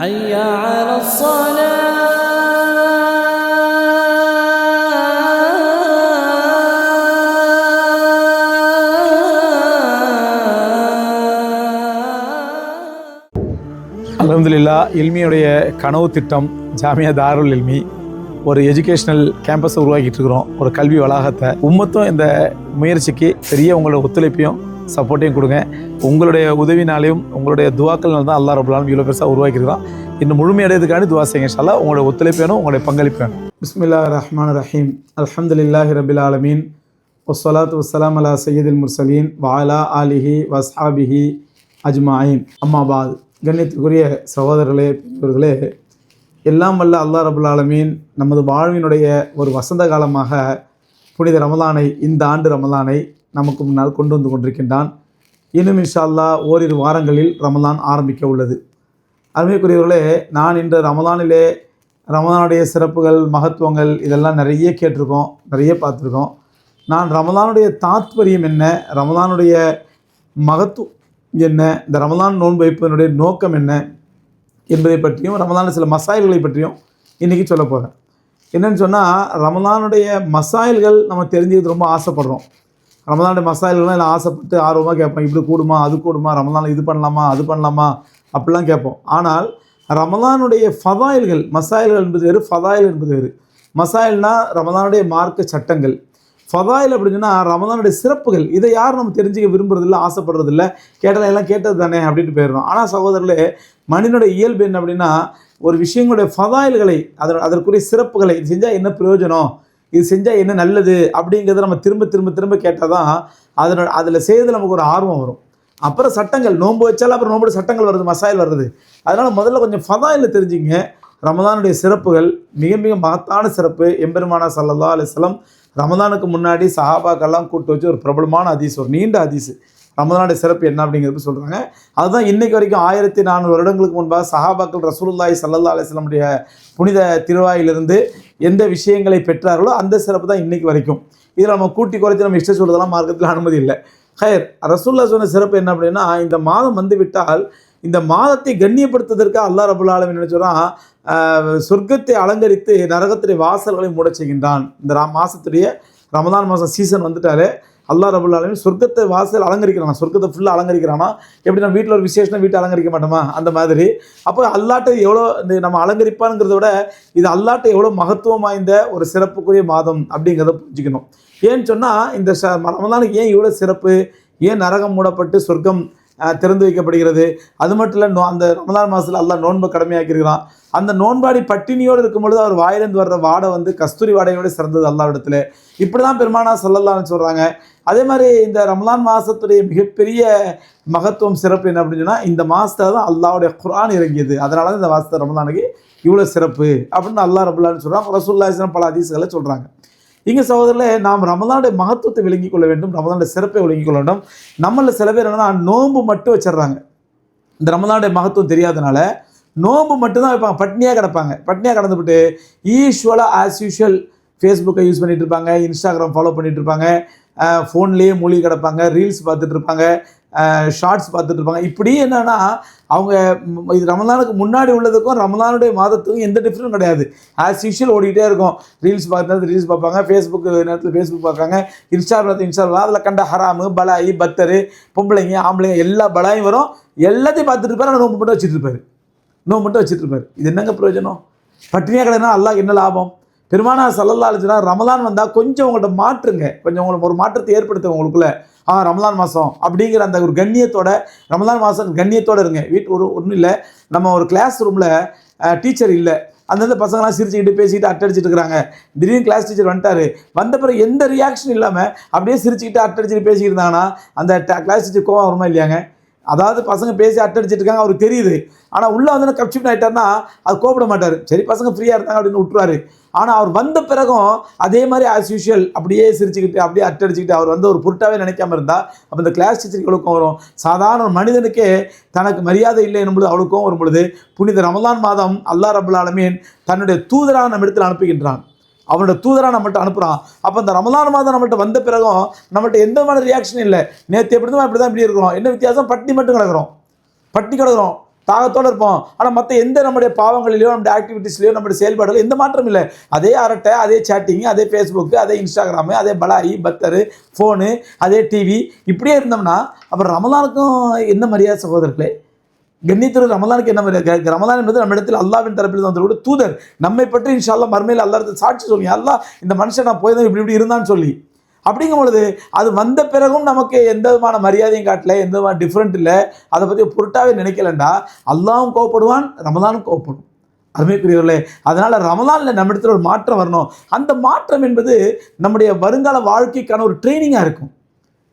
حي على الصلاة அலமதுல்லா இல்மியுடைய கனவு திட்டம் ஜாமியா தாருல் இல்மி ஒரு எஜுகேஷனல் கேம்பஸை உருவாக்கிட்டு இருக்கிறோம் ஒரு கல்வி வளாகத்தை உம்மத்தும் இந்த முயற்சிக்கு பெரிய உங்களோட ஒத்துழைப்பையும் சப்போர்ட்டையும் கொடுங்க. உங்களுடைய உதவினாலையும் உங்களுடைய துவாக்கள்னால தான் அல்லா ரபுல்லாலும் இவ்வளோ பெருசாக உருவாக்கியிருக்கோம் இன்னும் முழுமையடைறதுக்காண்டி துவா செய்யுங்க இன்ஷா உங்களுடைய ஒத்துழைப்பு வேணும் உங்களுடைய பங்களிப்பு வேணும். பிஸ்மில்லா ரஹ்மான் ரஹீம். அல்ஹம்துலில்லாஹி ரபில் ஆலமீன். வஸ்ஸலாத்து வசலாம் அலா சையதில் முர்சலீன். வாலா ஆலிஹி வஸ்ஹாபிஹி அஜ்மாயின். அம்மாபாத் கண்ணியத்துக்குரிய சகோதரர்களே பெரியவர்களே எல்லாம் வல்ல அல்லாஹ் ரபுல் ஆலமீன் நமது வாழ்வினுடைய ஒரு வசந்த காலமாக புனித ரமலானை இந்த ஆண்டு ரமலானை நமக்கு முன்னால் கொண்டு வந்து கொண்டிருக்கின்றான். இன்னும் இன்ஷா அல்லாஹ் ஓரிரு வாரங்களில் ரமலான் ஆரம்பிக்க உள்ளது. அருமைக்குரியவர்களே நான் இன்று ரமலானிலே ரமலானுடைய சிறப்புகள் மகத்துவங்கள் இதெல்லாம் நிறைய கேட்டிருக்கோம் நிறைய பார்த்துருக்கோம். நான் ரமலானுடைய தாத்பரியம் என்ன ரமலானுடைய மகத்துவம் என்ன இந்த ரமலான் நோன்பு வைப்பதனுடைய நோக்கம் என்ன என்பதை பற்றியும் ரமலான சில மசாயல்களை பற்றியும் இன்றைக்கி சொல்ல போகிறேன் என்னென்னு சொன்னால் ரமலானுடைய மசாயல்கள் நம்ம தெரிஞ்சுக்கிறது ரொம்ப ஆசைப்படுறோம். ரமலானுடைய மசாயல்கள்லாம் எல்லாம் ஆசைப்பட்டு ஆர்வமாக கேட்போம் இப்படி கூடுமா அது கூடுமா ரமதானில் இது பண்ணலாமா அது பண்ணலாமா? அப்படிலாம் கேட்போம். ஆனால் ரமதானுடைய ஃபதாயில்கள் மசாயில்கள் என்பது வேறு ஃபதாயில் என்பது வேறு. மசாயில்னா ரமதானுடைய மார்க்க சட்டங்கள். ஃபதாயில் அப்படின்னா ரமதானுடைய சிறப்புகள். இதை யாரும் நம்ம தெரிஞ்சுக்க விரும்புறதில்ல ஆசைப்படுறதில்ல. கேட்டால் எல்லாம் கேட்டது தானே அப்படின்ட்டு போயிடுறோம். ஆனால் சகோதரர்களே மனிதனுடைய இயல்பு என்ன அப்படின்னா ஒரு விஷயங்களுடைய ஃபதாயில்களை அதன் அதற்குரிய சிறப்புகளை செஞ்சால் என்ன பிரயோஜனம்? இது செஞ்சால் என்ன நல்லது அப்படிங்கிறத நம்ம திரும்ப திரும்ப திரும்ப கேட்டால் தான் அதனோட அதில் செய்யறது நமக்கு ஒரு ஆர்வம் வரும். அப்புறம் சட்டங்கள் நோன்பு வச்சாலும் அப்புறம் நோம்பு சட்டங்கள் வருது மசாயில் வருது. அதனால் முதல்ல கொஞ்சம் ஃபதாயில் தெரிஞ்சுங்க. ரமதானுடைய சிறப்புகள் மிக மிக மகத்தான சிறப்பு. எம்பெருமானா சல்லல்லா அலிஸ்லாம் ரமதானுக்கு முன்னாடி சஹாபாக்கெல்லாம் கூப்பிட்டு வச்சு ஒரு பிரபலமான அதிசு ஒரு நீண்ட அதிசு ரமதானுடைய சிறப்பு என்ன அப்படிங்கிறது சொல்கிறாங்க அதுதான் இன்னைக்கு வரைக்கும் ஆயிரத்தி நானூறு வருடங்களுக்கு முன்பாக சஹாபாக்கள் ரசூலுல்லாய் சல்லா அலிஸ்லமுடைய புனித திருவாயிலிருந்து எந்த விஷயங்களை பெற்றார்களோ அந்த சிறப்பு தான் இன்னைக்கு வரைக்கும். இதில் நம்ம கூட்டி குறைச்சி நம்ம இஷ்ட சொல்கிறதெல்லாம் மார்க்கத்தில் அனுமதி இல்லை. ஹயர் ரசூல்லா சொன்ன சிறப்பு என்ன அப்படின்னா இந்த மாதம் வந்து விட்டால் இந்த மாதத்தை கண்ணியப்படுத்துவதற்கு அல்லாஹ் ரபுல் ஆலமின் சொர்க்கத்தை அலங்கரித்து நரகத்துடைய வாசல்களை மூட செய்கின்றான். இந்த ரா மாதத்துடைய ரமதான் மாதம் சீசன் வந்துட்டாலே அல்லா ரபுல் சொர்க்கத்தை வாசல் அலங்கரிக்கிறானா? சொர்க்கத்தை ஃபுல்லாக அலங்கரிக்கிறானா? எப்படி நம்ம வீட்டில் ஒரு விசேஷம் வீட்டை அலங்கரிக்க மாட்டோமா? அந்த மாதிரி. அப்போ அல்லாட்டை எவ்வளோ இந்த நம்ம அலங்கரிப்பானுங்கிறத விட இது அல்லாட்டை எவ்வளோ மகத்துவம் வாய்ந்த ஒரு சிறப்புக்குரிய மாதம் அப்படிங்கிறத புரிஞ்சுக்கணும். ஏன்னு சொன்னால் இந்த ச ரமலானுக்கு ஏன் இவ்வளோ சிறப்பு? ஏன் நரகம் மூடப்பட்டு சொர்க்கம் திறந்து வைக்கப்படுகிறது. அது மட்டும் இல்லை நோ அந்த ரமலான் மாதத்தில் எல்லாம் நோன்பு கடமையாக்கியிருக்கிறான். அந்த நோன்பாடி பட்டினியோடு இருக்கும் பொழுது அவர் வாயிலிருந்து வர்ற வாடை வந்து கஸ்தூரி வாடையோட சிறந்தது அல்லாவிடத்தில் இப்படி தான் பெருமானா சொல்லலாம்னு சொல்கிறாங்க அதே மாதிரி இந்த ரமலான் மாதத்துடைய மிகப்பெரிய மகத்துவம் சிறப்பு என்ன அப்படின்னு சொன்னால் இந்த மாதத்தில் தான் அல்லாவுடைய குரான் இறங்கியது. அதனால தான் இந்த மாதத்தை ரமலானுக்கு இவ்வளோ சிறப்பு அப்படின்னு அல்லாஹ் ரபுல்லான்னு சொல்கிறாங்க ரசூல்லா பல அதிசங்களை சொல்கிறாங்க இங்கே சகோதரில் நாம் ரமதானுடைய மகத்துவத்தை விளங்கிக் கொள்ள வேண்டும் ரமதானுடைய சிறப்பை விளங்கிக் கொள்ள வேண்டும். நம்மளில் சில பேர் என்னன்னா நோன்பு மட்டும் வச்சிடுறாங்க. இந்த ரமதானுடைய மகத்துவம் தெரியாதனால நோன்பு மட்டும்தான் வைப்பாங்க பட்னியாக கிடப்பாங்க. பட்னியாக கடந்துவிட்டு ஈஸ்வலாக ஆஸ் யூஷுவல் ஃபேஸ்புக்கை யூஸ் பண்ணிகிட்டு இருப்பாங்க இன்ஸ்டாகிராம் ஃபாலோ பண்ணிகிட்டு இருப்பாங்க ஃபோன்லேயே மூழ்கி கிடப்பாங்க ரீல்ஸ் பார்த்துட்டு இருப்பாங்க ஷார்ட்ஸ் பார்த்துட்டு இருப்பாங்க இப்படி என்னன்னா அவங்க இது ரமலானுக்கு முன்னாடி உள்ளதுக்கும் ரமலானுடைய மாதத்துக்கும் எந்த டிஃப்ரெண்டும் கிடையாது. ஆஸ் யூஷுவல் ஓடிக்கிட்டே இருக்கும். ரீல்ஸ் பார்த்து ரீல்ஸ் பார்ப்பாங்க. ஃபேஸ்புக் நேரத்தில் ஃபேஸ்புக் பார்ப்பாங்க. இன்ஸ்டா இன்ஸ்டாகிராம் அதில் கண்ட ஹராமு பலாயி பத்தரு பொம்பளைங்க ஆம்பளைங்க எல்லா பலாயும் வரும். எல்லாத்தையும் பார்த்துட்டு இருப்பார் ஆனால் நோம்பு மட்டும் வச்சுட்டு இருப்பாரு நோம்பு மட்டும் வச்சுட்டு இருப்பாரு இது என்னங்க பிரயோஜனம்? பட்டினியாக கிடையாது அல்லாஹ் என்ன லாபம்? பெருமானா சல்லல்லா அலிஸ்னா ரமலான் வந்தால் கொஞ்சம் உங்கள்கிட்ட மாற்றுங்க. கொஞ்சம் உங்களுக்கு ஒரு மாற்றத்தை ஏற்படுத்துங்க உங்களுக்குள்ள. ஆ ரமலான் மாதம் அப்படிங்கிற அந்த ஒரு கண்ணியத்தோட ரமலான் மாதம் கண்ணியத்தோடு இருங்க. வீட்டு ஒரு ஒன்றும் இல்லை. நம்ம ஒரு கிளாஸ் ரூமில் டீச்சர் இல்லை. அந்தந்த பசங்களாம் சிரிச்சுக்கிட்டு பேசிக்கிட்டு அட்டடிச்சிட்டு இருக்கிறாங்க. திடீர்னு கிளாஸ் டீச்சர் வந்துட்டாரு. வந்த பிறகு எந்த ரியாக்ஷன் இல்லாமல் அப்படியே சிரிச்சுக்கிட்டு அட்டடிச்சிட்டு பேசிக்கிட்டு இருந்தாங்கன்னா அந்த கிளாஸ் டீச்சர் கோவம் வருமா இல்லையாங்க? அதாவது பசங்க பேசி அட்டடிச்சிட்டு இருக்காங்க அவருக்கு தெரியுது. ஆனால் உள்ளே வந்து கப்ஷிப்ட் ஆகிட்டார்னா அது கோபப்பட மாட்டார். சரி பசங்க ஃப்ரீயாக இருந்தாங்க அப்படின்னு விட்டுறாரு ஆனால் அவர் வந்த பிறகும் அதே மாதிரி ஆஸ் யூஷுவல் அப்படியே சிரிச்சுக்கிட்டு அப்படியே அட்டடிச்சுக்கிட்டு அவர் வந்து ஒரு பொருட்டாவே நினைக்காம இருந்தால் அப்போ இந்த கிளாஸ் டீச்சருக்கு எவ்வளோக்கும் வரும்? சாதாரண ஒரு மனிதனுக்கே தனக்கு மரியாதை இல்லை என்பது அவளுக்கும் வரும் பொழுது புனித ரமலான் மாதம் அல்லாஹ் ரபுல் ஆலமீன் தன்னுடைய தூதராக நம்ம இடத்தில் அனுப்புகின்றான். அவனோட தூதராக நம்மள்ட்ட அனுப்புகிறான் அப்போ இந்த ரமலான் மாதம் நம்மள்ட்ட வந்த பிறகும் நம்மள்ட்ட எந்த மாதிரி ரியாக்ஷன் இல்லை. நேற்று எப்படி தான் இப்படி தான் இப்படி இருக்கிறோம். என்ன வித்தியாசம்? பட்டி மட்டும் கிடக்கிறோம். பட்டி கிடக்கிறோம். தாகத்தோடு இருப்போம். ஆனால் மற்ற எந்த நம்முடைய பாவங்களிலையோ நம்முடைய ஆக்டிவிட்டீஸ்லையோ நம்முடைய செயல்பாடுகள் எந்த மாற்றமும் இல்லை. அதே அரட்டை அதே சேட்டிங் அதே ஃபேஸ்புக்கு அதே இன்ஸ்டாகிராமு அதே பலாயி பத்தரு ஃபோனு அதே டிவி இப்படியே இருந்தோம்னா அப்புறம் ரமலானுக்கும் என்ன மரியாதை சகோதரர்களே? கண்ணியத்திற்கு ரமலானுக்கு என்ன ரமலான் என்பது நம்ம இடத்தில் அல்லாவின் தரப்பில் வந்து தூதர் நம்மை பற்றி இன்ஷால்லா மறுமையில் அல்லாஹ் சாட்சி சொல்லுங்க அல்லா இந்த மனுஷன் நான் போய் தான் இப்படி இப்படி இருந்தான்னு சொல்லி. அப்படிங்கும் பொழுது அது வந்த பிறகும் நமக்கு எந்த விதமான மரியாதையும் காட்டல எந்த விதமான டிஃப்ரெண்ட் இல்லை. அதை பற்றி பொருட்டாவே நினைக்கலண்டா? அல்லாவும் கோவப்படுவான் ரமலானும் கோவப்படும். அருமைக்குரியவர்களே அதனால் ரமலானில் நம்ம இடத்துல ஒரு மாற்றம் வரணும். அந்த மாற்றம் என்பது நம்முடைய வருங்கால வாழ்க்கைக்கான ஒரு ட்ரைனிங்காக இருக்கும்.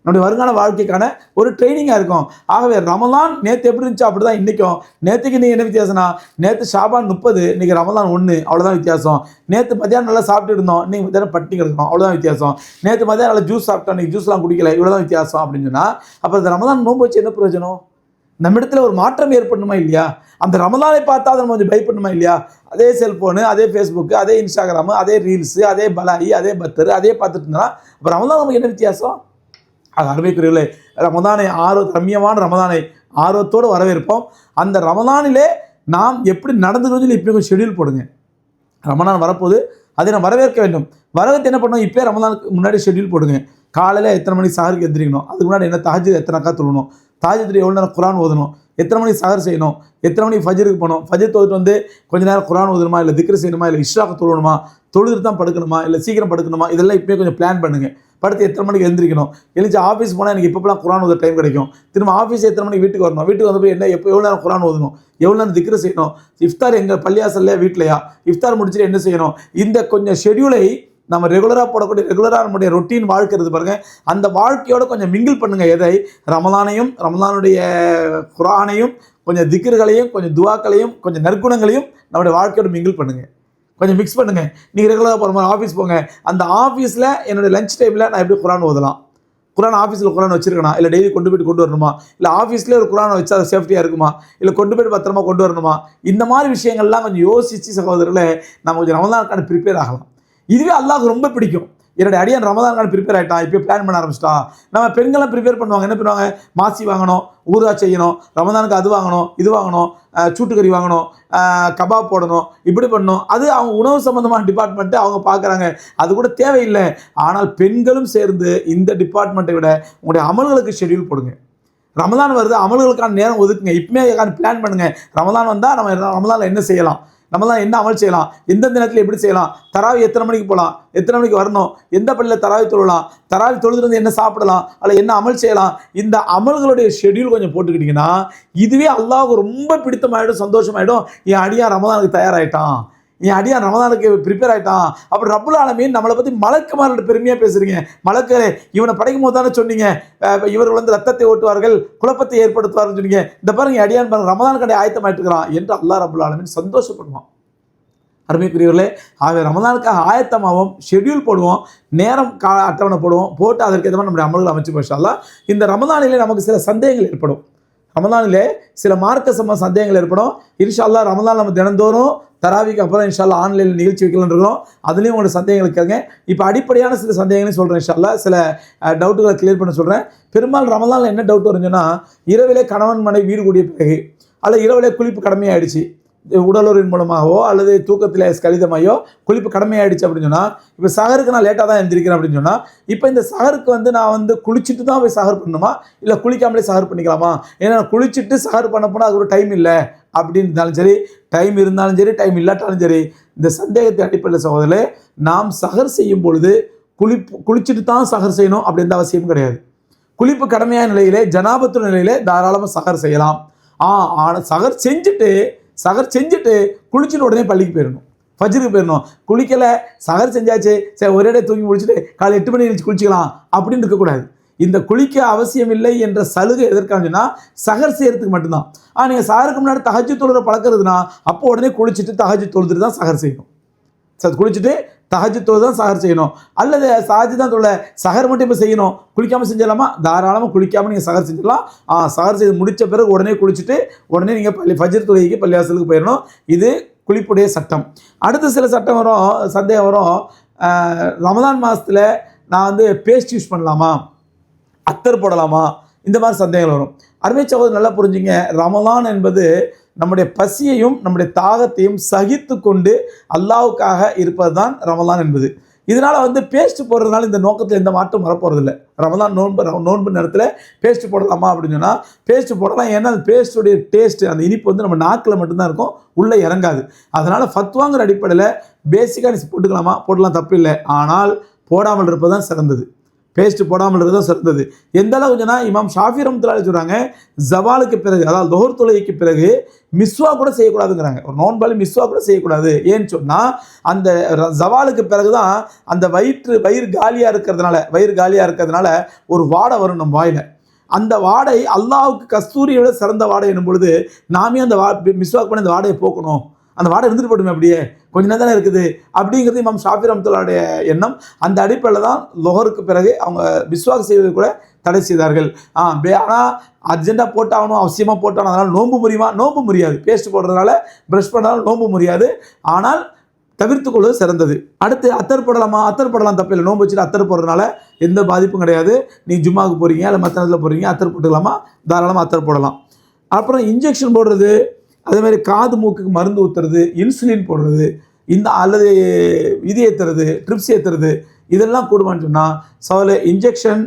நம்முடைய வருங்கால வாழ்க்கைக்கான ஒரு ட்ரைனிங்காக இருக்கும். ஆகவே ரமலான் நேற்று எப்படி இருந்துச்சோ அப்படி தான் இன்றைக்கும் நேற்றுக்கு நீங்கள் என்ன வித்தியாசம்னா நேற்று ஷாபான் முப்பது இன்றைக்கி ரமலான் ஒன்று அவ்வளோதான் வித்தியாசம். நேற்று மத்தியானம் நல்லா சாப்பிட்டு இருந்தோம் நீங்கள் மத்தியானம் பட்டி கிடக்கும் அவ்வளோதான் வித்தியாசம். நேற்று மத்தியானம் நல்லா ஜூஸ் சாப்பிட்டோம் இன்றைக்கி ஜூஸ்லாம் குடிக்கல இவ்வளோ தான் வித்தியாசம் அப்படின்னு சொன்னால் அப்போ இந்த ரமலான் நோன்பு வச்சு என்ன பிரயோஜனம்? நம்ம இடத்துல ஒரு மாற்றம் ஏற்படணுமா இல்லையா? அந்த ரமலானை பார்த்தா அதை நம்ம கொஞ்சம் பயப்படணுமா இல்லையா? அதே செல்ஃபோனு அதே ஃபேஸ்புக்கு அதே இன்ஸ்டாகிராமு அதே ரீல்ஸு அதே பலாயி அதே பத்தரு அதே பார்த்துட்டு இருந்தா அப்போ ரமலான் நமக்கு என்ன வித்தியாசம்? அது அருமைக்குரியவில்லை ரமதானை ஆர்வ ரம்யமான ரமதானை ஆர்வத்தோடு வரவேற்போம். அந்த ரமதானிலே நாம் எப்படி நடந்துக்கணும்னு சொல்லி இப்போ ஷெடியூல் போடுங்க. ரமதான் வரப்போகுது. அதை நான் வரவேற்க வேண்டும். வரவேற்று என்ன பண்ணணும் இப்போயே ரமதானுக்கு முன்னாடி ஷெட்யூல் போடுங்க. காலையில் எத்தனை மணி சாகருக்கு எந்திரிக்கணும்? அதுக்கு முன்னாடி என்ன தாஜி எத்தனை அக்கா தொழணும்? தாஜத்தில் எவ்வளோ நேரம் குரான் ஓதணும்? எத்தனை மணிக்கு சாகர் செய்யணும்? எத்தனை மணிக்கு ஃபஜருக்கு போகணும்? ஃபஜர் தொழுதுட்டு வந்து கொஞ்ச நேரம் குரான் ஓதணுமா? இல்லை திக்ரு செய்யணுமா? இல்லை இஷ்ராக்கு தொழணுமா? தொழுதுட்டு தான் படுக்கணுமா? இல்லை சீக்கிரம் படுக்கணுமா? இதெல்லாம் இப்போயே கொஞ்சம் பிளான் பண்ணுங்கள் படுத்து எத்தனை மணிக்கு எழுந்திரிக்கணும்? எழுந்து ஆஃபீஸ் போனால் எனக்கு இப்போலாம் குரான் ஓத டைம் கிடைக்கும். திரும்ப ஆஃபீஸ் எத்தனை மணிக்கு வீட்டுக்கு வரணும்? வீட்டுக்கு வந்தப்போ என்ன எப்போ எவ்வளோ நேரம் குரான் ஓதணும்? எவ்வளோ நேரம் திக்ரு செய்யணும்? இஃப்தார் எங்கள் பள்ளியாசல்ல வீட்லையா? இஃப்தார் முடிச்சுட்டு என்ன செய்யணும்? இந்த கொஞ்சம் ஷெடியூலை நம்ம ரெகுலராக போடக்கூடிய ரெகுலராக நம்முடைய ரொட்டீன் வாழ்க்கை இருக்குது பாருங்க. அந்த வாழ்க்கையோட கொஞ்சம் மிங்கிள் பண்ணுங்கள் எதை? ரமலானையும் ரமலானுடைய குரானையும் கொஞ்சம் திக்ருகளையும் கொஞ்சம் துவாக்களையும் கொஞ்சம் நற்குணங்களையும் நம்முடைய வாழ்க்கையோட மிங்கிள் பண்ணுங்கள் கொஞ்சம் மிக்ஸ் பண்ணுங்கள் நீங்கள் ரெகுலராக போகிற மாதிரி ஆஃபீஸ் போங்க. அந்த ஆஃபீஸில் என்னுடைய லஞ்ச் டைமில் நான் எப்படி குரான் ஓதலாம்? குரான் ஆஃபீஸில் குரான் வச்சிருக்கணும் இல்லை டெய்லி கொண்டு போயிட்டு கொண்டு வரணுமா? இல்லை ஆஃபீஸ்லேயே ஒரு குரானை வச்சா அது சேஃப்டியாக இருக்குமா? இல்லை கொண்டு போயிட்டு பத்திரமா கொண்டு வரணுமா? இந்த மாதிரி விஷயங்கள்லாம் கொஞ்சம் யோசித்து சகோதரர்களை நம்ம கொஞ்சம் ரமதானுக்கான ப்ரிப்பேர் ஆகலாம். இதுவே அல்லாஹ் ரொம்ப பிடிக்கும். என்னுடைய அடியான் ரமதானுக்கான ப்ரிப்பேர் ஆகிட்டான் இப்போ பிளான் பண்ண ஆரம்பிச்சிட்டா நம்ம பெண்கள்லாம் ப்ரிப்பேர் பண்ணுவாங்க என்ன பண்ணுவாங்க? மாசி வாங்கணும் ஊறுகா செய்யணும் ரமதானுக்கு அது வாங்கணும் இது வாங்கணும் சூட்டுக்கறி வாங்கணும் கபாப் போடணும் இப்படி பண்ணணும். அது அவங்க உணவு சம்மந்தமான டிபார்ட்மெண்ட்டு அவங்க பார்க்குறாங்க அது கூட தேவையில்லை. ஆனால் பெண்களும் சேர்ந்து இந்த டிபார்ட்மெண்ட்டை விட உங்களுடைய அமல்களுக்கு ஷெட்யூல் போடுங்க. ரமதான் வருது அமல்களுக்கான நேரம் ஒதுக்குங்க. இப்பமே பிளான் பண்ணுங்கள் ரமதான் வந்தால் நம்ம ரமதானில் என்ன செய்யலாம்? நம்மலாம் என்ன அமல் செய்யலாம்? எந்தெந்த நேரத்தில் எப்படி செய்யலாம்? தராவி எத்தனை மணிக்கு போகலாம்? எத்தனை மணிக்கு வரணும்? எந்த பள்ளியில் தராவி தொழலாம்? தராவி தொழுதுலேருந்து என்ன சாப்பிடலாம்? அல்ல என்ன அமல் செய்யலாம்? இந்த அமல்களுடைய ஷெட்யூல் கொஞ்சம் போட்டுக்கிட்டிங்கன்னா இதுவே அல்லாவுக்கு ரொம்ப பிடித்தமாயிடும் சந்தோஷமாயிடும். என் அடியார் ரமதானுக்கு தயாராகிட்டான் என் அடியான் ரமதானுக்கு ப்ரிப்பேர் ஆகிட்டான் அப்புறம் ரப்புல் ஆலமீன் நம்மளை பற்றி மலக்குமாரோட பெருமையாக பேசுகிறீங்க மலக்கரே இவனை படைக்கும் போது தானே சொன்னீங்க. இவர்கள் வந்து ரத்தத்தை ஓட்டுவார்கள் குழப்பத்தை ஏற்படுத்துவார்கள் சொன்னீங்க. இந்த பாருங்க அடியான் பாருங்க ரமதான் கடை ஆயத்தமாயிட்டு இருக்கிறான் என்று அல்லா ரபுல் ஆலமீன் சந்தோஷப்படுவான். அருமைக்குரியவர்களே ஆகவே ரமதானுக்காக ஆயத்தமாகவும் ஷெட்யூல் போடுவோம் நேரம் கா அட்டவணை போடுவோம் போட்டு அதற்கு ஏற்ற மாதிரி நம்முடைய அமல்கள் அமைச்சு போஷாலா இந்த ரமதானிலே நமக்கு சில சந்தேகங்கள் ஏற்படும். ரமதானிலே சில மார்க்க சம்ம சந்தேகங்கள் ஏற்படும். இன்ஷா அல்லாஹ் ரமதான் நம்ம தினந்தோறும் தராவிக்கு அப்புறம் இன்ஷா ஆன்லைனில் நிகழ்ச்சி வைக்கலாம்னு இருக்கிறோம். அதுலேயும் உங்களோட சந்தேகங்கள் இருக்காங்க இப்போ அடிப்படையான சில சந்தேகங்களையும் சொல்கிறேன் இன்ஷால்லா சில டவுட்டுகளை கிளியர் பண்ண சொல்கிறேன் பெரும்பாலும் ரமதானில் என்ன டவுட் வருதுன்னா இரவிலே கணவன் மனை வீடு கூடிய பிறகு அல்ல இரவிலே குளிப்பு கடமையாயிடுச்சு. உடலுறின் மூலமாகவோ அல்லது தூக்கத்தில் ஸ்கலிதமாயோ குளிப்பு கடமையாயிடுச்சு அப்படின்னு சொன்னால் இப்போ சகருக்கு நான் லேட்டாக தான் எழுந்திருக்கிறேன் அப்படின்னு சொன்னால் இப்போ இந்த சகருக்கு வந்து நான் வந்து குளிச்சுட்டு தான் போய் சகர் பண்ணணுமா? இல்லை குளிக்காமலே சகர் பண்ணிக்கலாமா? ஏன்னா குளிச்சுட்டு சகர் பண்ண போனால் அது ஒரு டைம் இல்லை அப்படின்னு இருந்தாலும் சரி டைம் இருந்தாலும் சரி டைம் இல்லாட்டாலும் சரி இந்த சந்தேகத்தை அடிப்படையில் சகோதரில் நாம் சகர் செய்யும் பொழுது குளிப்பு குளிச்சுட்டு தான் சகர் செய்யணும் அப்படின்ற அவசியம் கிடையாது. குளிப்பு கடமையான நிலையிலே ஜனாபத்து நிலையிலே தாராளமாக சகர் செய்யலாம். ஆ ஆனால் சகர் செஞ்சுட்டு சகர் செஞ்சுட்டு குளிச்சுட்டு உடனே பள்ளிக்கு போயிடணும். ஃபஜ்ருக்கு போயிடணும். குளிக்கலை சகர் செஞ்சாச்சு சரி ஒரே இடையே தூங்கி முடிச்சுட்டு காலை எட்டு மணி கழிச்சு குளிச்சிக்கலாம் அப்படின்னு இருக்கக்கூடாது. இந்த குளிக்க அவசியம் இல்லை என்ற சலுகை எதற்காகனா சகர் செய்கிறதுக்கு மட்டும்தான். ஆ நீங்கள் சகருக்கு முன்னாடி தகஜி தொழுற பழக்கிறதுனா அப்போ உடனே குளிச்சுட்டு தகஜு தொழுதுட்டு தான் சகர் செய்யணும். சரி குளிச்சுட்டு தஹஜ் தான் சஹர் செய்யணும். அல்லது சஹஜ் தான் தொழில சஹர் மட்டும் இப்போ செய்யணும். குளிக்காமல் செஞ்சிடலாமா? தாராளமாக குளிக்காமல் நீங்கள் சஹர் செஞ்சிடலாம். ஆ சஹர் செய்து முடித்த பிறகு உடனே குளிச்சுட்டு உடனே நீங்கள் பள்ளி ஃபஜ்ர் துறைக்கு பள்ளிவாசலுக்கு போயிடணும். இது குளிப்புடைய சட்டம். அடுத்த சில சட்டம் வரும் சந்தேகம் வரும். ரமதான் மாதத்தில் நான் வந்து பேஸ்ட் யூஸ் பண்ணலாமா? அத்தர் போடலாமா? இந்த மாதிரி சந்தேகங்கள் வரும். அருமை சகோதரர் நல்லா புரிஞ்சுங்க. ரமலான் என்பது நம்முடைய பசியையும் நம்முடைய தாகத்தையும் சகித்து கொண்டு அல்லாவுக்காக இருப்பது தான் ரமலான் என்பது. இதனால் வந்து பேஸ்ட் போடுறதுனால இந்த நோக்கத்தில் எந்த மாற்றம் வரப்போகிறதில்ல ரமலான் நோன்பு நோன்பு நேரத்தில் பேஸ்ட் போடலாமா அப்படின்னு சொன்னால் பேஸ்ட் போடலாம். ஏன்னா அந்த பேஸ்ட்டுடைய டேஸ்ட் அந்த இனிப்பு வந்து நம்ம நாக்கில் மட்டும்தான் இருக்கும் உள்ளே இறங்காது. அதனால் ஃபத்வாங்கிற அடிப்படையில் பேசிக்காக போட்டுக்கலாமா? போடலாம் தப்பு இல்லை. ஆனால் போடாமல் இருப்பது தான் சிறந்தது. பேஸ்ட் போடாமல் இருக்கிறது தான் சிறந்தது. எந்த அளவுக்கு இமாம் ஷாஃபி ரம்துல்லாலே சொல்கிறாங்க ஜவாலுக்கு பிறகு அதாவது லோகர் தொலைக்கு பிறகு மிஸ்வா கூட செய்யக்கூடாதுங்கிறாங்க. ஒரு நோன்பாலி மிஸ்வா கூட செய்யக்கூடாது. ஏன்னு சொன்னால் அந்த ஜவாலுக்கு பிறகு தான் அந்த வயிற்று வயிறு காலியாக இருக்கிறதுனால வயிறு காலியாக இருக்கிறதுனால ஒரு வாடை வரும் நம்ம வாயில். அந்த வாடை அல்லாவுக்கு கஸ்தூரியை விட சிறந்த வாடை என்னும் பொழுது நாமே அந்த வா மிஸ்வாக் பண்ணி அந்த வாடையை போக்கணும். அந்த வாடை இருந்துட்டு போட்டுமே அப்படியே. கொஞ்ச நேரம் தானே இருக்குது? அப்படிங்கிறது இமாம் ஷாஃபி ரஹ்மத்துல்லாஹுடைய எண்ணம். அந்த அடிப்படையில் தான் லொஹருக்கு பிறகு அவங்க விஸ்வாசம் செய்வது கூட தடை செய்தார்கள். ஆ ஆனால் அர்ஜென்ட்டாக போட்டாகணும் அவசியமாக போட்டாகணும். அதனால் நோன்பு முறியுமா? நோம்பு முடியாது பேஸ்ட் போடுறதுனால ப்ரஷ் பண்ணாலும் நோம்பு முடியாது ஆனால் தவிர்த்து கொள்வது சிறந்தது. அடுத்து அத்தர் போடலாமா? அத்தர் போடலாம் தப்பில்லை நோன்பு வச்சுட்டு அத்தர் போடுறதுனால எந்த பாதிப்பும் கிடையாது. நீ ஜும்மாவுக்கு போகிறீங்க இல்லை மற்ற நேரத்தில் போகிறீங்க அத்தர் போட்டுக்கலாமா? தாராளமாக அத்தர் போடலாம். அப்புறம் இன்ஜெக்ஷன் போடுறது. அதே மாதிரி காது மூக்குக்கு மருந்து ஊற்றுறது இன்சுலின் போடுறது இந்த அல்லது இது ஏற்றுறது ட்ரிப்ஸ் ஏற்றுறது இதெல்லாம் கூடுமான்னு சொன்னால் சவால் இன்ஜெக்ஷன்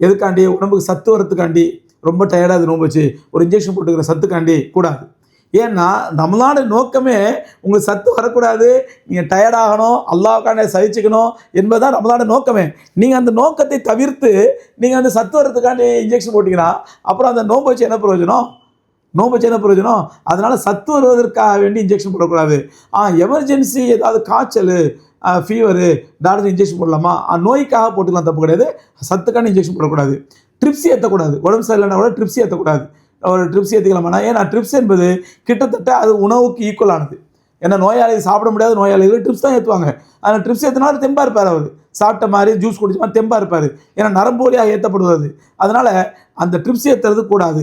எதுக்காண்டி உடம்புக்கு சத்து வரத்துக்காண்டி ரொம்ப டயர்டாக இது நோம்பு வச்சு. ஒரு இன்ஜெக்ஷன் போட்டுக்கிற சத்துக்காண்டி கூடாது. ஏன்னா நம்மளோட நோக்கமே உங்களுக்கு சத்து வரக்கூடாது நீங்கள் டயர்டாகணும் அல்லாவுக்கான சகிச்சுக்கணும் என்பதுதான் நம்மளோட நோக்கமே. நீங்கள் அந்த நோக்கத்தை தவிர்த்து நீங்கள் அந்த சத்து வரத்துக்காண்டி இன்ஜெக்ஷன் போட்டிங்கன்னா அப்புறம் அந்த நோம்பு வச்சு என்ன பிரயோஜனம்? நோம்பு வச்சு பிரயோஜனம் அதனால் சத்து வருவதற்காக வேண்டி இன்ஜெக்ஷன் போடக்கூடாது. ஆ எமர்ஜென்சி ஏதாவது காய்ச்சல் ஃபீவரு டாக்டர் இன்ஜெக்ஷன் போடலாமா? ஆ, நோய்க்காக போட்டுக்கலாம் தப்பு கிடையாது. சத்துக்கான இன்ஜெக்ஷன் போடக்கூடாது. ட்ரிப்ஸ் ஏற்றக்கூடாது உடம்பு சரியில்லைனா கூட ட்ரிப்ஸ் ஏற்றக்கூடாது ஒரு ட்ரிப்ஸ் ஏற்றிக்கலாமா ஏன்னா ட்ரிப்ஸ் என்பது கிட்டத்தட்ட அது உணவுக்கு ஈக்குவலானது ஏன்னா நோயாளி சாப்பிட முடியாத நோயாளிகள் ட்ரிப்ஸ் தான் ஏற்றுவாங்க ஆனால் ட்ரிப்ஸ் ஏற்றினாலும் தெம்பா இருப்பார் அவர். சாப்பிட்ட மாதிரி ஜூஸ் குடிச்ச மாதிரி தெம்பா இருப்பார். ஏன்னா நரம்பு வழியாக ஏற்றப்படுவது அதனால் அந்த ட்ரிப்ஸ் ஏற்றுறது கூடாது.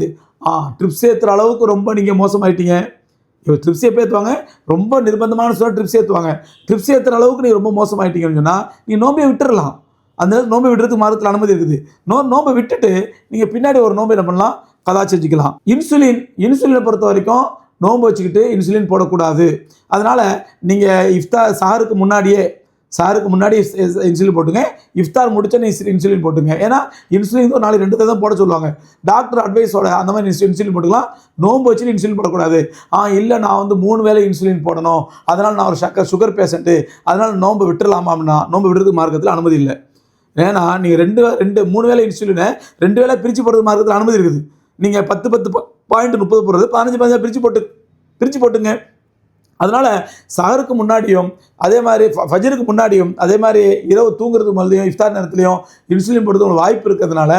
ஆ ட்ரிப்ஸ் ஏற்றுற அளவுக்கு ரொம்ப நீங்கள் மோசமாயிட்டீங்க. இப்போ ட்ரிப்ஸ் எப்போ ஏற்றுவாங்க ரொம்ப நிர்பந்தமான சொல்ல ட்ரிப்ஸ் ஏற்றுவாங்க ட்ரிப்ஸ் ஏற்றுற அளவுக்கு நீ ரொம்ப மோசமாயிட்டீங்கன்னு சொன்னால் நீ நோம்பை விட்டுடலாம் அந்த நேரத்தில் நோம்பை விடுறதுக்கு மாதத்தில் அனுமதி இருக்குது. நோ நோம்பை விட்டுட்டு நீங்கள் பின்னாடி ஒரு நோம்பை என்ன பண்ணலாம்? கதா செஞ்சுக்கலாம் இன்சுலின் இன்சுலினை பொறுத்த வரைக்கும் நோன்பு வச்சுக்கிட்டு இன்சுலின் போடக்கூடாது. அதனால் நீங்கள் இஃப்தா சாருக்கு முன்னாடியே சாருக்கு முன்னாடி இன்சுலின் போட்டுங்க. இஃப்தார் முடிச்ச நீ இன்சுலின் போட்டுங்க. ஏன்னா இன்சுலின் ஒரு நாளைக்கு ரெண்டு தான் போட சொல்லுவாங்க. டாக்டர் அட்வைஸோட அந்த மாதிரி இன்சுலின் போட்டுக்கலாம். நோன்பு வச்சு இன்சுலின் போடக்கூடாது. ஆ இல்லை நான் வந்து மூணு வேளை இன்சுலின் போடணும். அதனால் நான் ஒரு சக்கர் சுகர் பேஷண்ட்டு அதனால் நோன்பு அப்படின்னா நோன்பு விடுறதுக்கு மார்க்கத்தில் அனுமதி இல்லை. ஏன்னா நீங்கள் ரெண்டு ரெண்டு மூணு வேளை இன்சுலினை ரெண்டு வேளை பிரித்து போடுறது மார்க்கத்தில் அனுமதி இருக்குது. நீங்கள் பத்து பத்து பாயிண்ட் முப்பது போடுறது பதினஞ்சு பதினஞ்சு பிரித்து போட்டு பிரித்து போட்டுங்க. அதனால் சஹருக்கு முன்னாடியும் அதே மாதிரி ஃபஜருக்கு முன்னாடியும் அதே மாதிரி இரவு தூங்குறதுக்கு முதலையும் இஃப்தார் நேரத்துலையும் இன்சுலின் போடுறது உங்களுக்கு வாய்ப்பு இருக்கிறதுனால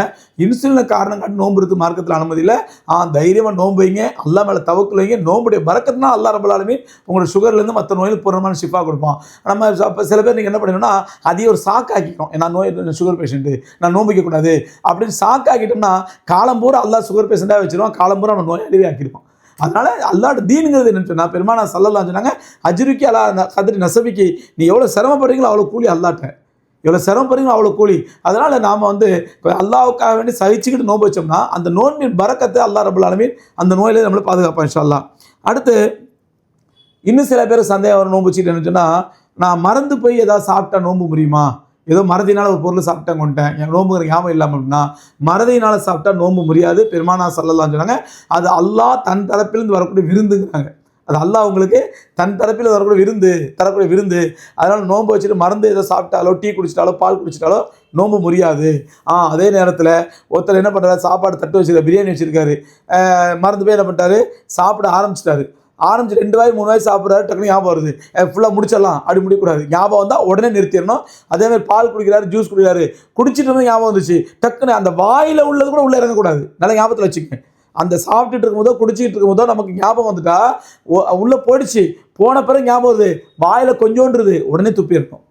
இன்சுலினை காரணம் காட்டி நோம்பு இருக்கு மார்க்கத்தில் அனுமதி இல்லை. ஆ தைரியமாக நோம்பு வைங்க அல்லா மேலே தவக்குல வைங்க. நோம்புடைய பறக்கத்துனா அல்லா ரபுல்லாலுமே உங்களோட சுகர்லேருந்து மற்ற நோயில் பூர்ணமான ஷிஃபா கொடுப்போம் நம்ம சில பேர் நீங்கள் என்ன பண்ணணும்னா அதையே ஒரு சாக்காக்கிக்கிறோம் நான் நோய் சுகர் பேஷண்ட்டு நான் நோம்பு வைக்கக்கூடாது. அப்படின்னு சாக்காக்கிட்டோம்னா காலம் அல்லா சுகர் பேஷண்ட்டாக வச்சுருவோம் காலம்பூரா நம்ம அவன் நோயாளியே அதனால அல்லாட தீனுங்கிறது என்ன சொன்னா பெருமானா சல்லல்லாம் சொன்னாங்க அஜிருக்கி அல்லா ந- கதிரி நசபிக்கு நீ எவ்வளோ சிரமப்படுறீங்களோ அவ்வளோ கூலி அல்லாட்ட எவ்வளோ சிரமப்படுறீங்களோ அவ்வளோ கூலி. அதனால் நாம் வந்து இப்போ அல்லாவுக்காக வேண்டி சகிச்சுக்கிட்டு நோன்பு வச்சோம்னா அந்த நோன்பின் பறக்கத்தை அல்லாஹ் ரபுல் அந்த நோயிலே நம்மளை பாதுகாப்பான் சொல்லலாம் அடுத்து இன்னும் சில பேர் சந்தேகம் வரும் நோன்பு வச்சுக்கிட்டேன்னு சொன்னால் நான் மறந்து போய் ஏதாவது சாப்பிட்டா நோன்பு முடியுமா ஏதோ மறதினால ஒரு பொருள் சாப்பிட்டேன் கொண்டேன் என் நோம்புங்கிற ஞாபகம் இல்லாமல் அப்படின்னா மறதினால சாப்பிட்டா நோம்பு முடியாது. பெருமானா சொல்லலாம்னு சொன்னாங்க அது அல்லாஹ் தன் தரப்பிலிருந்து வரக்கூடிய விருந்துங்கிறாங்க. அது அல்லாஹ் உங்களுக்கு தன் தரப்பில் வரக்கூடிய விருந்து தரக்கூடிய விருந்து. அதனால் நோன்பு வச்சுட்டு மறந்து ஏதோ சாப்பிட்டாலோ டீ குடிச்சிட்டாலோ பால் குடிச்சிட்டாலோ நோன்பு முடியாது. ஆ அதே நேரத்தில் ஒருத்தர் என்ன பண்ணுறாரு சாப்பாடு தட்டு வச்சுருக்காரு பிரியாணி வச்சுருக்காரு. மருந்து மறந்து போய் என்ன பண்ணிட்டாரு? சாப்பிட ஆரம்பிச்சிட்டாரு. ஆரம்பிச்சு ரெண்டு வாய் மூணு வாய் சாப்பிட்றாரு டக்குனு ஞாபகம் வருது. ஃபுல்லாக முடிச்சிடலாம். அப்படி முடிக்கக்கூடாது ஞாபகம் வந்தால் உடனே நிறுத்திடணும். அதே மாதிரி பால் குடிக்கிறாரு ஜூஸ் குடிக்கிறாரு. குடிச்சிட்டு இருந்து ஞாபகம் வந்துச்சு டக்குன்னு அந்த வாயில் உள்ளது கூட உள்ளே இறங்கக்கூடாது. நல்லா ஞாபகத்தில் வச்சுக்கங்க. அந்த சாப்பிட்டுட்டு இருக்கும்போதோ குடிச்சிக்கிட்டு இருக்கும்போதோ நமக்கு ஞாபகம் வந்துட்டா உள்ளே போயிடுச்சு. போன பிறகு ஞாபகம் வருது. வாயில் கொஞ்சோன்றது. உடனே துப்பி இருக்கும்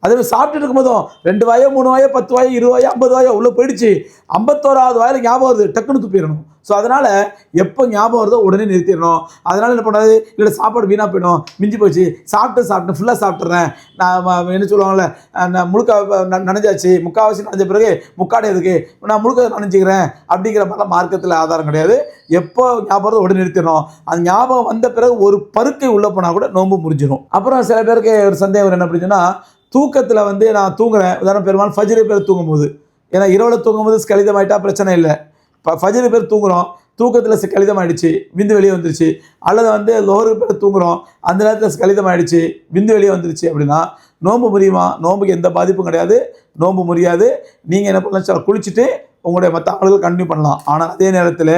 அதே மாதிரி சாப்பிட்டுட்டு இருக்கும்போதும் ரெண்டு வாயோ மூணு வாயோ பத்து வாயோ இருபது வாயோ ஐம்பது வாயோ உள்ளே போயிடுச்சு. ஐம்பத்தோராவது வாயில ஞாபகம் வருது டக்குன்னு துப்பிடணும். ஸோ அதனால் எப்போ ஞாபகம் வருதோ உடனே நிறுத்திடணும். அதனால் என்ன பண்ணாது? இல்லை சாப்பாடு வீணாக போயிடும் மிஞ்சி போச்சு சாப்பிட்டு சாப்பிட்டு ஃபுல்லாக சாப்பிட்றேன் நான் என்ன சொல்லுவாங்கள்ல நான் முழுக்க ந- நனைஞ்சாச்சு. முக்கால்வாசி நனைஞ்ச பிறகு முக்காடை எதுக்கு? நான் முழுக்க நனைஞ்சிக்கிறேன். அப்படிங்கிற மாதிரிலாம் மார்க்கத்தில் ஆதாரம் கிடையாது. எப்போ ஞாபகம் வருதோ உடனே நிறுத்திடணும். அந்த ஞாபகம் வந்த பிறகு ஒரு பருக்கை உள்ளே போனால் கூட நோன்பு முடிஞ்சிடும். அப்புறம் சில பேருக்கு ஒரு சந்தேகம் என்ன அப்படின்னா தூக்கத்தில் வந்து நான் தூங்குறேன் உதாரணம் பெரும்பாலும் ஃபஜ்ரு பேர் தூங்கும்போது. ஏன்னா இரவில் தூங்கும்போது ஸ்கலிதமாயிட்டா பிரச்சனை இல்லை. இப்போ ஃபஜ்ரு பேர் தூங்குறோம். தூக்கத்தில் ஸ்கலிதம் ஆகிடுச்சு விந்து வெளியே வந்துருச்சு. அல்லது வந்து லோஹரு பேர் தூங்குறோம். அந்த நேரத்தில் ஸ்கலிதம் ஆகிடுச்சு விந்து வெளியே வந்துருச்சு அப்படின்னா நோன்பு முறியுமா? நோன்புக்கு எந்த பாதிப்பும் கிடையாது. நோன்பு முறியாது. நீங்கள் என்ன பண்ணலாம்? குளிச்சுட்டு உங்களுடைய மற்ற ஆளுகள் கண்டினியூ பண்ணலாம். ஆனால் அதே நேரத்தில்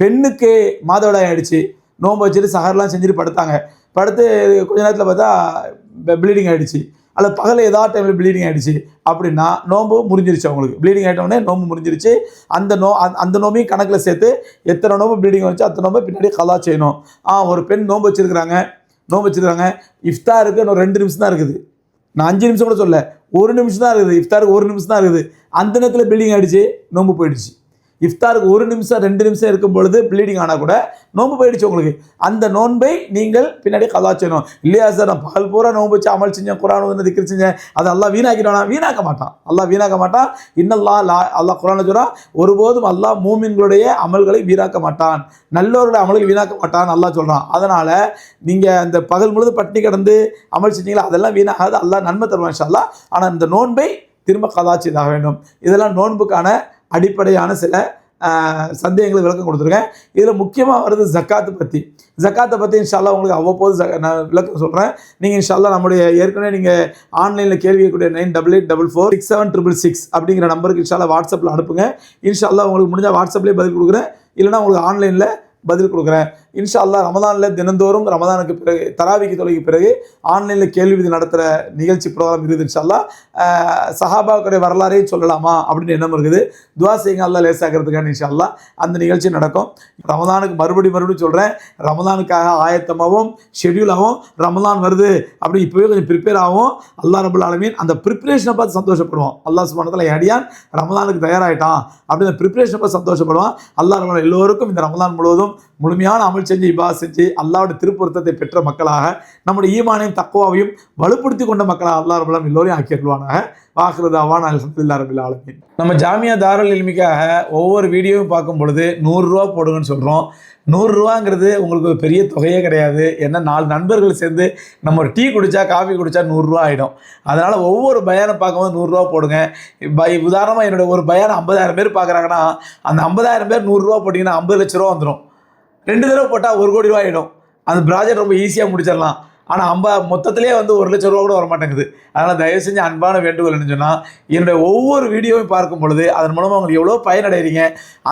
பெண்ணுக்கு மாதவிடாய் ஆகிடுச்சு நோன்பு வச்சுட்டு சஹர்லாம் செஞ்சுட்டு படுத்தாங்க. படுத்து கொஞ்ச நேரத்தில் பார்த்தா ப்ளீடிங் ஆகிடுச்சு அல்லது பகல் ஏதாவது டைமில் ப்ளீடிங் ஆகிடுச்சு அப்படின்னா நோன்பு முறிஞ்சிருச்சு அவங்களுக்கு. ப்ளீடிங் ஆகிட்டோடனே நோம்பு முறிஞ்சிருச்சு. அந்த நோ அந்த- அந்த நோம்பையும் கணக்கில் சேர்த்து எத்தனை நோம்பு ப்ளீடிங் வந்துச்சு அத்தனை நோம்பை பின்னாடி கலா செய்யணும். ஆ ஒரு பெண் நோன்பு வச்சிருக்கிறாங்க. நோன்பு இஃப்தா இஃப்தாருக்கு இன்னும் ரெண்டு நிமிஷம் தான் இருக்குது. நான் அஞ்சு நிமிஷம் கூட சொல்ல ஒரு நிமிஷம் தான் இருக்குது. இஃப்தாருக்கு ஒரு நிமிஷம் தான் இருக்குது. அந்த நேரத்தில் ப்ளீடிங் ஆகிடுச்சு நோம்பு போயிடுச்சு. இஃப்தாருக்கு ஒரு நிமிஷம் ரெண்டு நிமிஷம் இருக்கும் பொழுது ப்ளீடிங் ஆனால் கூட நோன்பு போயிடுச்சு உங்களுக்கு. அந்த நோன்பை நீங்கள் பின்னாடி கதா செய்யணும். இல்லையா சார் நான் பகல் பூரா நோன்பு வச்சு அமல் செஞ்சேன் குரான் வந்து திக்கிற செஞ்சேன். அதை எல்லாம் வீணாக்கிடுவானா வீணாக்க மாட்டான். எல்லாம் வீணாக்க மாட்டான். இன்னல்லா லா அல்லா குரான் சொன்னால் ஒருபோதும் அல்லாஹ் மூமின்களுடைய அமல்களை வீணாக்க மாட்டான். நல்லவருடைய அமல்களை வீணாக்க மாட்டான் நல்லா சொல்கிறான் அதனால் நீங்கள் அந்த பகல் முழுது பட்டினி கிடந்து அமல் செஞ்சீங்களா? அதெல்லாம் வீணாகாது. அல்லா நன்மை தருவான் இன்ஷா ஆனால் இந்த நோன்பை திரும்ப கலா செய்தாக வேண்டும். இதெல்லாம் நோன்புக்கான அடிப்படையான சில ஆஹ், சந்தேகங்களுக்கு விளக்கம் கொடுத்துருக்கேன். இதில் முக்கியமாக வருது ஜக்காத்தை பற்றி ஜக்காத்தை பற்றி இன்ஷால்லா உங்களுக்கு அவ்வப்போது நான் விளக்கம் சொல்கிறேன் நீங்கள் இன்ஷால்லா நம்முடைய ஏற்கனவே நீங்கள் ஆன்லைனில் கேள்வி கேட்கக்கூடிய nine double eight double four six seven triple six அப்படிங்கிற நம்பருக்கு இன்ஷால்லா வாட்ஸ்அப்பில் அனுப்புங்க. இன்ஷால்லா உங்களுக்கு முடிஞ்சால் வாட்ஸ்அப்லேயே பதில் கொடுக்குறேன். இல்லைனா உங்களுக்கு ஆன்லைனில் பதில் கொடுக்குறேன். இன்ஷா அல்லாஹ் ரமதானில் தினந்தோறும் ரமதானுக்கு பிறகு தராவிக்கு தொலைக்கு பிறகு ஆன்லைனில் கேள்வி விதி நடத்துகிற நிகழ்ச்சி ப்ரோக்ராம் இருக்குது இன்ஷா அல்லாஹ். சஹாபாவுடைய வரலாறையும் சொல்லலாமா அப்படின்னு எண்ணம் இருக்குது. துவா செய்யுங்க அல்லா லேசாக்கிறதுக்கான இன்ஷால்லா அந்த நிகழ்ச்சி நடக்கும். ரமதானுக்கு மறுபடி மறுபடியும் சொல்கிறேன் ரமதானுக்காக ஆயத்தமாகவும் ஷெட்யூலாகவும் ரமதான் வருது அப்படி இப்போவே கொஞ்சம் ப்ரிப்பேர் ஆகும் அல்லாஹ் ரபுல் ஆலமீன் அந்த ப்ரிப்பரேஷனை பார்த்து சந்தோஷப்படுவோம் அல்லாஹ் சுபானத்தில் அடியான் ரமதானுக்கு தயாராகிட்டான் அப்படி அந்த ப்ரிப்பரேஷனை பார்த்து சந்தோஷப்படுவான். அல்லாஹ் ரமலான் எல்லோருக்கும் இந்த ரமதான் முழுவதும் முழுமையான அமல் செஞ்சு இபா செஞ்சு அல்லாவோட திருப்பொருத்தத்தை பெற்ற மக்களாக நம்முடைய ஈமானையும் தக்குவாவையும் வலுப்படுத்தி கொண்ட மக்களாக அல்லா ரபுல்லாம் எல்லோரையும் ஆக்கிடுவானாக வாக்குறதாவான் அல்ஹம்துலில்லாஹ் ரபில் ஆலமின். நம்ம ஜாமியா தாரல் எளிமைக்காக ஒவ்வொரு வீடியோவும் பார்க்கும் பொழுது நூறுரூவா போடுங்கன்னு சொல்கிறோம் நூறுரூவாங்கிறது உங்களுக்கு ஒரு பெரிய தொகையே கிடையாது. ஏன்னா நாலு நண்பர்கள் சேர்ந்து நம்ம ஒரு டீ குடித்தா காஃபி குடித்தா நூறுரூவா ஆகிடும் அதனால் ஒவ்வொரு பயானம் பார்க்கும்போது நூறுரூவா போடுங்க. பை உதாரணமாக என்னோட ஒரு பயானம் ஐம்பதாயிரம் பேர் பார்க்குறாங்கன்னா அந்த ஐம்பதாயிரம் பேர் நூறுரூவா போட்டிங்கன்னா ஐம்பது லட்ச ரூபா வந்துடும் ரெண்டு தடவை போட்டால் ஒரு கோடி ரூபா ஆகிடும் அந்த ப்ராஜெக்ட் ரொம்ப ஈஸியாக முடிச்சிடலாம். ஆனால் அம்ப மொத்தத்திலே வந்து ஒரு லட்ச ரூபா கூட வர மாட்டேங்குது அதனால் தயவு செஞ்சு அன்பான வேண்டுகோள் என்ன சொன்னால் என்னுடைய ஒவ்வொரு வீடியோவையும் பார்க்கும் பொழுது அதன் மூலமாக உங்களுக்கு எவ்வளோ பயனடைகிறீங்க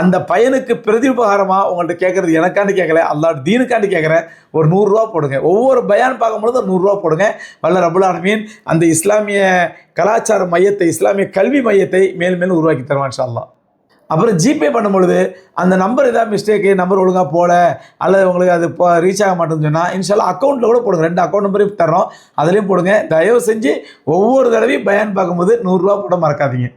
அந்த பயனுக்கு பிரதிபகாரமாக உங்கள்கிட்ட கேட்குறது எனக்காண்டி கேட்கல அல்லாட் தீனுக்காண்டி கேட்குறேன். ஒரு நூறுரூவா போடுங்க. ஒவ்வொரு பயான் பார்க்கும்பொழுது ஒரு நூறுரூவா போடுங்க. வல்ல ரபுல் மீன் அந்த இஸ்லாமிய கலாச்சார மையத்தை இஸ்லாமிய கல்வி மையத்தை மேல் மேலும் உருவாக்கி தருவான் சொல்லலாம் அப்புறம் ஜிபே பண்ணும்பொழுது அந்த நம்பர் ஏதாவது மிஸ்டேக்கு நம்பர் ஒழுங்காக போல அல்லது உங்களுக்கு அது இப்போ ரீச் ஆக மாட்டேன்னு சொன்னால் இன்ஷால்லா அக்கௌண்ட்டில் கூட போடுங்க. ரெண்டு அக்கௌண்ட் நம்பரையும் தரோம் அதுலேயும் போடுங்க. தயவு செஞ்சு ஒவ்வொரு தடவையும் பயன் பார்க்கும்போது நூறுரூவா போட மறக்காதீங்க.